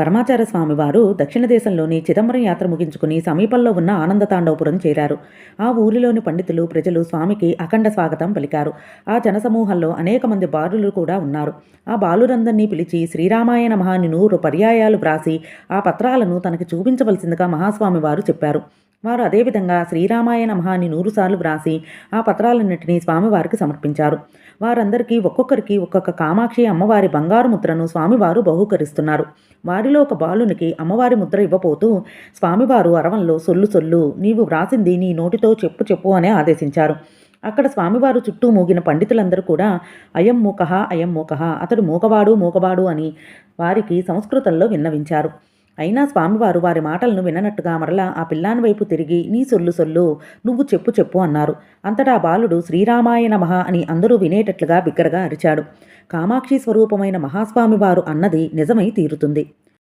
పరమాచార స్వామి వారు దక్షిణ దేశంలోని చిదంబరం యాత్ర ముగించుకుని సమీపంలో ఉన్న ఆనందతాండవపురం చేరారు. ఆ ఊరిలోని పండితులు ప్రజలు స్వామికి అఖండ స్వాగతం పలికారు. ఆ జనసమూహంలో అనేక మంది బాలులు కూడా ఉన్నారు. ఆ బాలురందరినీ పిలిచి శ్రీరామాయణ మహాని నూరు పర్యాయాలు వ్రాసి ఆ పత్రాలను తనకి చూపించవలసిందిగా మహాస్వామి వారు చెప్పారు. వారు అదేవిధంగా శ్రీరామాయణ మహాని నూరుసార్లు వ్రాసి ఆ పత్రాలన్నింటినీ స్వామివారికి సమర్పించారు. వారందరికీ ఒక్కొక్కరికి ఒక్కొక్క కామాక్షి అమ్మవారి బంగారు ముద్రను స్వామివారు బహూకరిస్తున్నారు. వారిలో ఒక బాలునికి అమ్మవారి ముద్ర ఇవ్వబోతూ స్వామివారు అరవంలో సొల్లు సొల్లు నీవు వ్రాసింది నీ నోటితో చెప్పు చెప్పు అని ఆదేశించారు. అక్కడ స్వామివారు చుట్టూ మూగిన పండితులందరూ కూడా అయం మూకహ అయం మూకహ అతడు మూకవాడు మూకవాడు అని వారికి సంస్కృతంలో విన్నవించారు. అయినా స్వామివారు వారి మాటలను విననట్టుగా మరలా ఆ పిల్లాని వైపు తిరిగి నీ సొల్లు సొల్లు నువ్వు చెప్పు చెప్పు అన్నారు. అంతటా బాలుడు శ్రీరామాయ నమః అని అందరూ వినేటట్లుగా బిగ్గరగా అరిచాడు. కామాక్షి స్వరూపమైన మహాస్వామివారు అన్నది నిజమై తీరుతుంది.